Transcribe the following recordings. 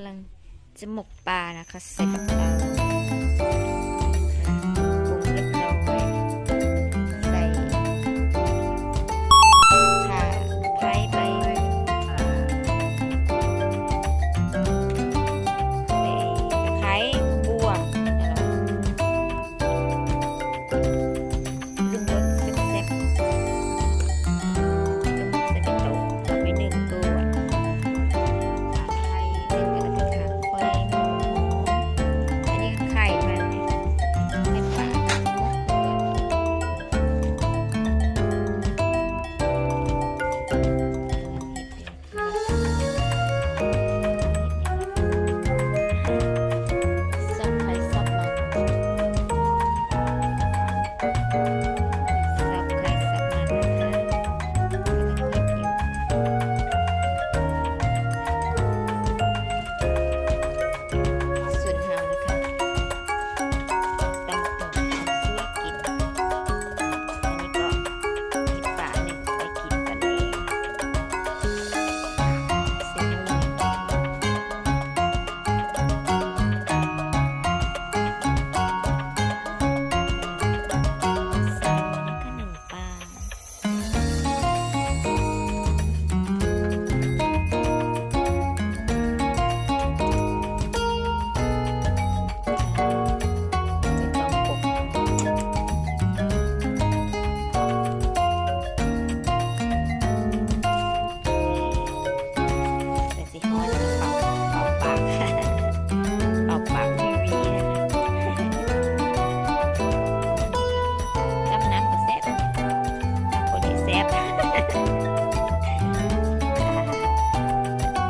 กำลังจะหมกปลานะคะใส่กับปลา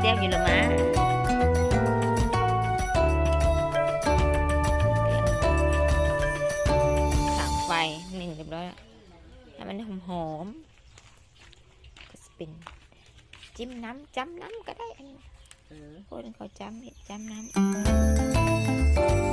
แซ่บอยู่ละมั้งสามไฟนึ่งเรียบร้อยแล้วให้มันหอมหอมก็สะป็นจิ้มน้ำจ้ำน้ำก็ได้อันนี้คนเขาจ้ำเห็ดจ้ำน้ำ